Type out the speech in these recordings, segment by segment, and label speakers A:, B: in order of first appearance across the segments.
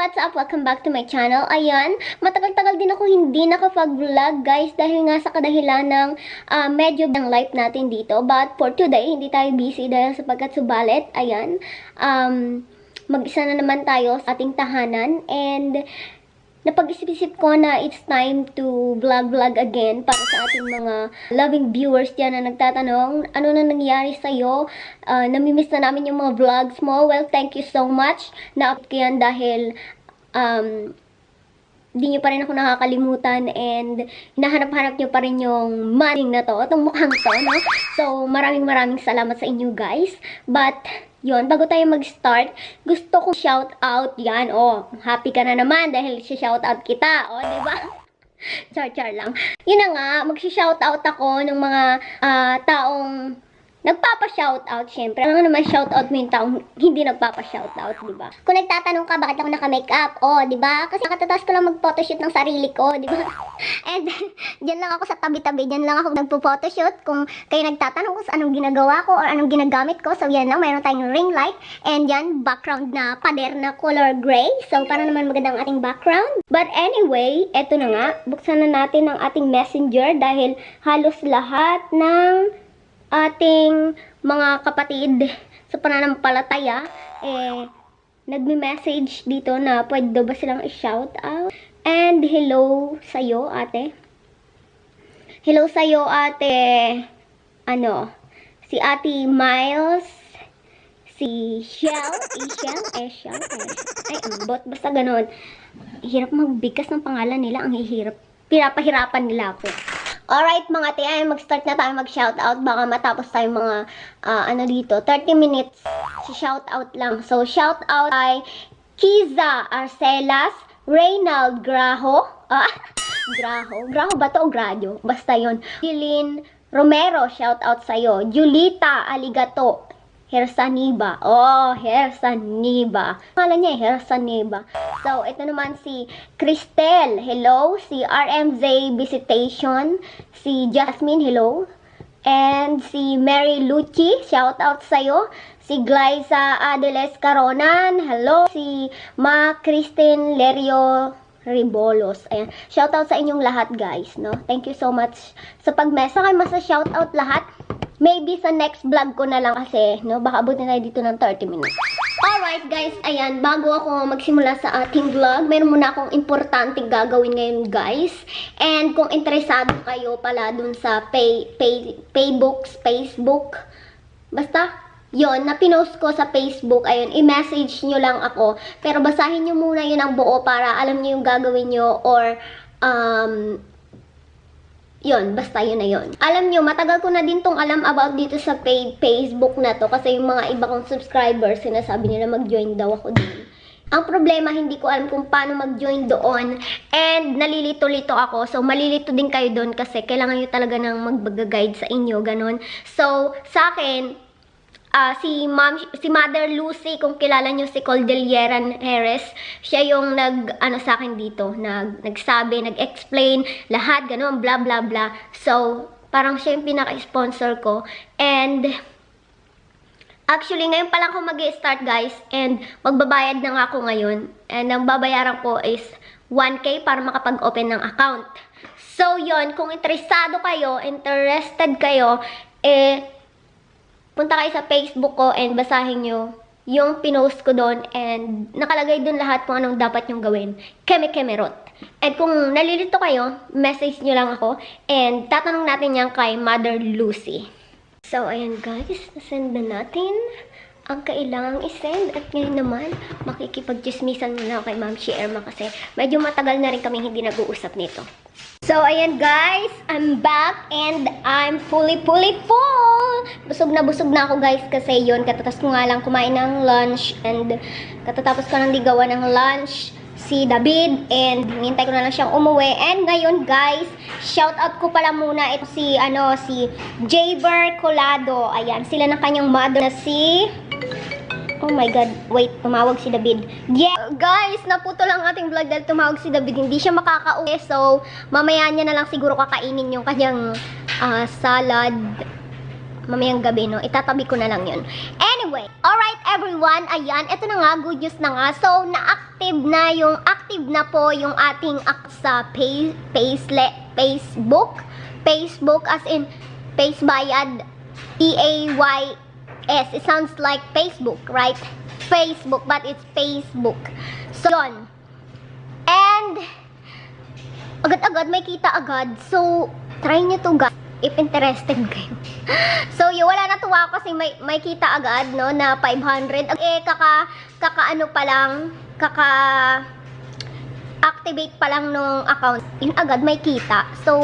A: what's up? Welcome back to my channel. Ayan, matagal-tagal din ako hindi nakapag-vlog, guys, dahil nga sa kadahilan ng ah, medyo ng life natin dito. But for today, hindi tayo busy dahil sapagkat subalit, ayan, um, mag-isa na naman tayo sa ating tahanan and napag-isip-isip ko na it's time to vlog-vlog again para sa ating mga loving viewers dyan na nagtatanong, ano na nangyari sa'yo? Uh, namimiss na namin yung mga vlogs mo. Well, thank you so much na up ko dahil um, di nyo pa rin ako nakakalimutan and hinahanap-hanap nyo pa rin yung maning na to, itong mukhang to, no? So, maraming maraming salamat sa inyo guys. But, yon bago tayo mag-start, gusto kong shout out yan. Oh, happy ka na naman dahil si-shout out kita. Oh, di ba? Char-char lang. Yun na nga, mag-shout out ako ng mga ah, taong nagpapa-shoutout, syempre. Ano naman shoutout mo yung taong hindi nagpapa-shoutout, di ba? Kung nagtatanong ka, bakit ako naka-makeup? Oh, di ba? Kasi nakatatas ko lang mag-photoshoot ng sarili ko, di ba? And, dyan lang ako sa tabi-tabi, dyan lang ako nagpo-photoshoot. Kung kayo nagtatanong kung anong ginagawa ko or anong ginagamit ko, so yan lang, mayroon tayong ring light. And yan, background na pader na color gray. So, para naman magandang ating background. But anyway, eto na nga, buksan na natin ang ating messenger dahil halos lahat ng ating mga kapatid sa pananampalataya, eh, nagme-message dito na pwede ba silang i-shout out. And hello sa'yo, ate. Hello sa'yo, ate. Ano, si ate Miles, si Shell, Ishel, Eshel, ay, ambot, basta ganun. Hirap magbigkas ng pangalan nila, ang hihirap. Pinapahirapan nila ako. Alright mga te, ay mag-start na tayo mag-shoutout. Baka matapos tayo mga, ah, ano dito, 30 minutes. Si shoutout lang. So, shoutout ay Kiza Arcelas, Reynald Graho, ah, Graho, Graho ba to o Gradio? Basta yon. Lilin Romero, shoutout sa'yo. Julita Aligato, Hersaniba. Oh, Hersaniba. Pangalan niya, eh, Hersaniba. So, ito naman si Cristel. Hello. Si RMZ Visitation. Si Jasmine. Hello. And si Mary Lucci. Shout out sa'yo. Si Glyza Adeles Caronan. Hello. Si Ma Christine Lerio Ribolos. Ayan. Shout out sa inyong lahat, guys. No? Thank you so much sa pag-mesa. Kayo masa shout out lahat. Maybe sa next vlog ko na lang kasi, no? Baka abutin tayo dito ng 30 minutes. Alright guys, ayan, bago ako magsimula sa ating vlog, meron muna akong importante gagawin ngayon guys. And kung interesado kayo pala dun sa pay, pay, Paybooks, Facebook, basta, yon na pinost ko sa Facebook, ayun, i-message nyo lang ako. Pero basahin nyo muna yun ang buo para alam nyo yung gagawin nyo or um, Yon, basta yun na yun. Alam nyo, matagal ko na din tong alam about dito sa pay, Facebook na to kasi yung mga iba kong subscribers, sinasabi nila mag-join daw ako din. Ang problema, hindi ko alam kung paano mag-join doon and nalilito-lito ako. So, malilito din kayo doon kasi kailangan nyo talaga ng mag-guide sa inyo, ganun. So, sa akin, Ah, si ma'am si Mother Lucy kung kilala niyo si Cordilleran Harris siya yung nag ano sa akin dito nag nagsabi nag-explain lahat ganun bla bla bla so parang siya yung pinaka-sponsor ko and Actually, ngayon pa lang ako mag start guys and magbabayad na nga ako ngayon. And ang babayaran ko is 1K para makapag-open ng account. So, yon kung interesado kayo, interested kayo, eh, punta kayo sa Facebook ko and basahin nyo yung pinost ko doon and nakalagay doon lahat kung anong dapat nyong gawin. Keme-kemerot. And kung nalilito kayo, message nyo lang ako and tatanong natin yan kay Mother Lucy. So, ayan guys, nasend na natin ang kailangang isend at ngayon naman makikipag-chismisan muna ako kay Ma'am si Irma kasi medyo matagal na rin kami hindi nag-uusap nito. So, ayan guys, I'm back and I'm fully, fully full! Busog na busog na ako guys kasi yon katatapos ko nga lang kumain ng lunch and katatapos ko lang digawan ng lunch si David and hinintay ko na lang siyang umuwi. And ngayon guys shout out ko pala muna ito si ano si Jaber Colado. Ayan sila ng kanyang mother na si Oh my God, wait, tumawag si David. Yeah, guys, naputo lang ating vlog dahil tumawag si David. Hindi siya makakauwi, so mamaya niya na lang siguro kakainin yung kanyang ah, salad mamayang gabi, no? Itatabi ko na lang yun. Anyway, alright everyone, ayan, ito na nga, good news na nga. So, na-active na yung, active na po yung ating sa pay, paysle, Facebook. Facebook as in, face bayad, P-A-Y-S. It sounds like Facebook, right? Facebook, but it's Facebook. So, yun. And, agad-agad, may kita agad. So, try nyo to guys, if interested kayo. so, yun, wala natuwa ako kasi may, may kita agad, no, na 500. Eh, kaka, kaka ano pa lang, kaka, activate pa lang nung account. Yun agad, may kita. So,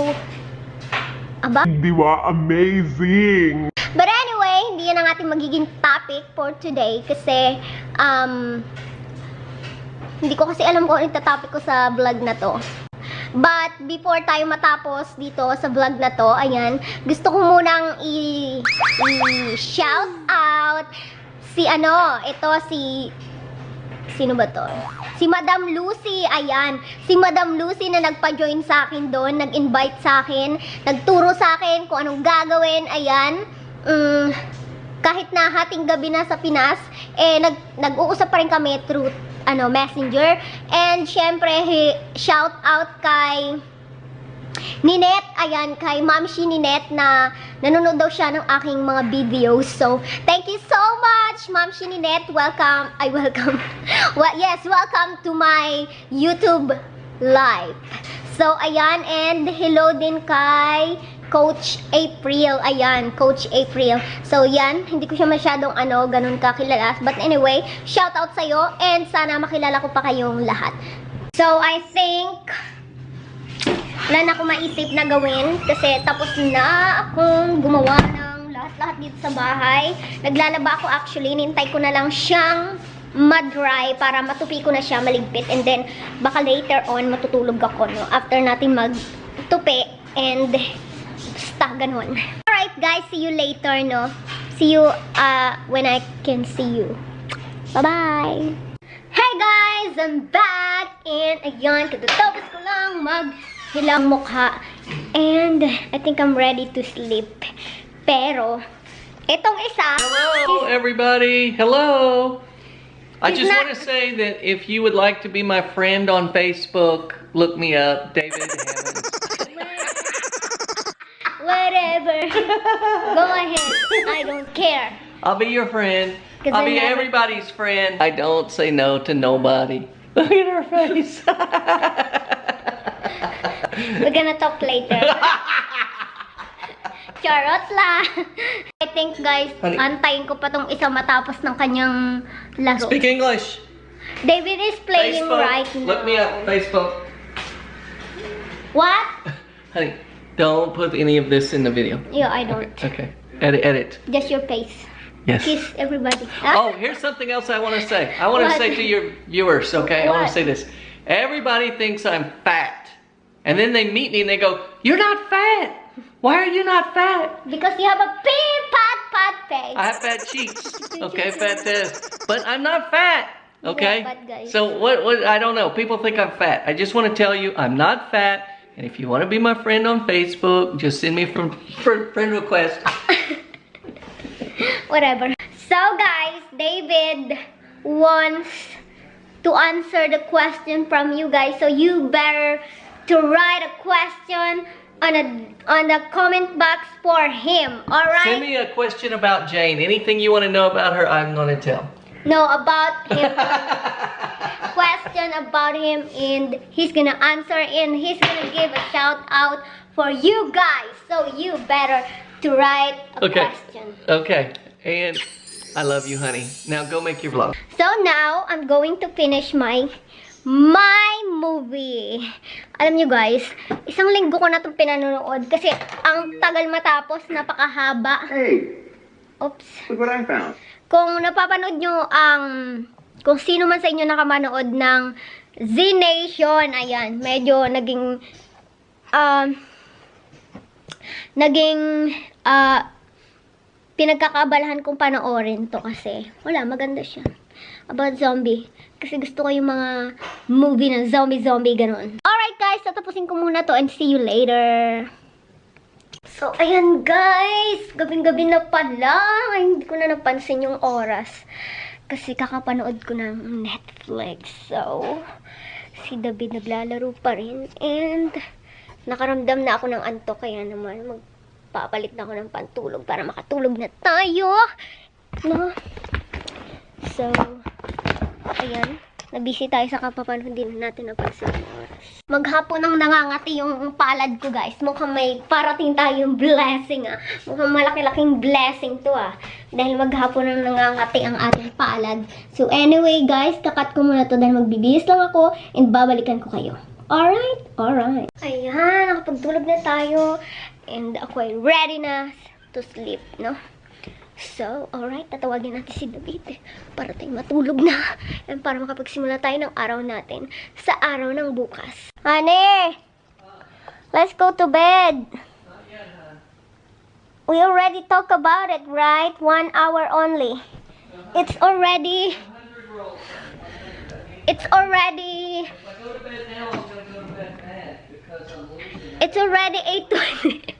A: aba,
B: Di ba? Amazing!
A: But anyway, hindi yan ang ating magiging topic for today kasi um, hindi ko kasi alam kung ano yung topic ko sa vlog na to. But before tayo matapos dito sa vlog na to, ayan, gusto ko munang i, i shout out si ano, ito si Sino ba to? Si Madam Lucy, ayan. Si Madam Lucy na nagpa-join sa akin doon, nag-invite sa akin, nagturo sa akin kung anong gagawin, ayan. Mm, kahit na hating gabi na sa Pinas, eh, nag, nag-uusap pa rin kami through, ano, messenger. And, syempre, he- shout out kay Ninette, ayan, kay Ma'am Ninette na nanonood daw siya ng aking mga videos. So, thank you so much, Ma'am Ninette. Welcome, I welcome. well, yes, welcome to my YouTube live. So, ayan, and hello din kay Coach April. Ayan, Coach April. So, yan, hindi ko siya masyadong ano, ganun kakilala. But anyway, shout out sa'yo and sana makilala ko pa kayong lahat. So, I think wala na akong maisip na gawin kasi tapos na akong gumawa ng lahat-lahat dito sa bahay. Naglalaba ako actually, nintay ko na lang siyang ma-dry para matupi ko na siya, maligpit. And then, baka later on, matutulog ako, no? After natin magtupi and basta, ganun. Alright guys, see you later, no? See you uh, when I can see you. Bye-bye! Hey guys! I'm back! And ayan, katatapos ko lang maghilang mukha. And I think I'm ready to sleep. Pero, itong isa...
C: Hello, everybody. Hello. I just
A: not-
C: want to say that if you would like to be my friend on Facebook, look me up, David Hammond.
A: Whatever. Go ahead. I don't care.
C: I'll be your friend. I'll
A: I
C: be
A: never-
C: everybody's friend. I don't say no to nobody. Look at her face.
A: We're gonna talk later. Charot la. I think guys,
C: Honey.
A: antayin ko pa tong isa matapos ng kanyang laro.
C: Speak English.
A: David is playing
C: Facebook.
A: right now.
C: Look me up, Facebook.
A: What?
C: Honey, don't put any of this in the video.
A: Yeah, I don't.
C: Okay. Edit, edit.
A: Just your face.
C: Yes.
A: Kiss everybody.
C: Oh, here's something else I want to say. I want to say to your viewers, okay? I want to say this. Everybody thinks I'm fat. And then they meet me and they go, You're not fat. Why are you not fat?
A: Because you have a big fat fat face.
C: I have fat cheeks. Okay, fat test. But I'm not fat. Okay?
A: Yeah.
C: So what what I don't know. People think I'm fat. I just want to tell you I'm not fat. And if you want to be my friend on Facebook, just send me from friend friend request.
A: Whatever. So guys, David wants to answer the question from you guys. So you better to write a question on a on the comment box for him. All right.
C: Send me a question about Jane. Anything you want to know about her, I'm going to tell.
A: No, about him. question about him, and he's gonna answer, and he's gonna give a shout out for you guys. So you better to write a
C: Okay.
A: question.
C: Okay. And I love you, honey. Now go make your vlog.
A: So now, I'm going to finish my my movie. Alam nyo guys, isang linggo ko na itong pinanonood kasi ang tagal matapos, napakahaba.
D: Hey,
A: Oops.
D: look what I found.
A: Kung napapanood nyo ang, kung sino man sa inyo nakamanood ng Z Nation, ayan, medyo naging, um, naging, ah, pinagkakabalahan kong panoorin to kasi, wala, maganda siya. About zombie. Kasi gusto ko yung mga movie na zombie-zombie, ganun. Alright guys, tatapusin ko muna to and see you later. So, ayan guys! Gabing-gabi na pala. Hindi ko na napansin yung oras. Kasi kakapanood ko ng Netflix. So, si David naglalaro pa rin. And, nakaramdam na ako ng antok. Kaya naman, magpapalit na ako ng pantulog para makatulog na tayo. No? So, ayan. Nabisi tayo sa kapapanood. Na natin napansin yung oras. Maghapon nang nangangati yung palad ko, guys. Mukhang may parating tayong blessing, ah. Mukhang malaki-laking blessing to, ah. Dahil maghapon nang nangangati ang ating palad. So, anyway, guys, kakat ko muna to dahil magbibihis lang ako and babalikan ko kayo. Alright? Alright. Ayan, nakapagtulog na tayo. And ako ay ready na to sleep, no? So, alright, tatawagin natin si David para tayo matulog na and para makapagsimula tayo ng araw natin sa araw ng bukas. Honey! Let's go to bed! We already talked about it, right? One hour only. It's already... It's already... It's already 8.20.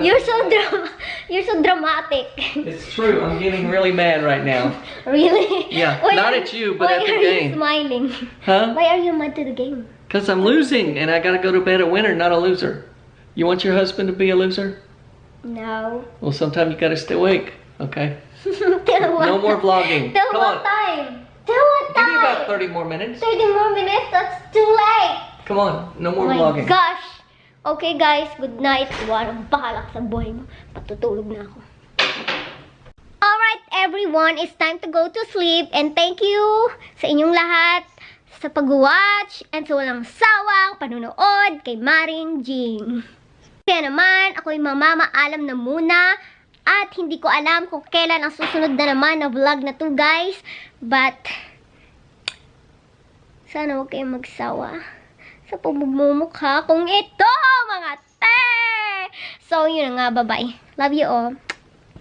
C: You're
A: so drama... You're so dramatic.
C: It's true. I'm getting really mad right now.
A: really?
C: Yeah,
A: Why
C: not
A: are-
C: at you, but at the game.
A: Why are you smiling?
C: Huh?
A: Why are you mad to the game?
C: Because I'm losing and I gotta go to bed a winner, not a loser. You want your husband to be a loser?
A: No.
C: Well, sometime you gotta stay awake. Okay. No more vlogging.
A: Till
C: Come
A: what
C: on.
A: time? Till what
C: Give
A: time?
C: me about 30 more minutes.
A: 30 more minutes? That's too late.
C: Come on. No
A: Oh
C: more
A: my
C: vlogging.
A: gosh. Okay guys, good night. Walang bahalak sa buhay mo. Patutulog na ako. Alright everyone, it's time to go to sleep. And thank you sa inyong lahat sa pag-watch and sa walang sawang panunood kay Maring Jing. Kaya naman, ako'y mamamaalam na muna at hindi ko alam kung kailan ang susunod na naman na vlog na to guys. But, sana huwag kayong magsawa sa pamumukha kong ito, mga te! So, yun nga, bye-bye. Love you all.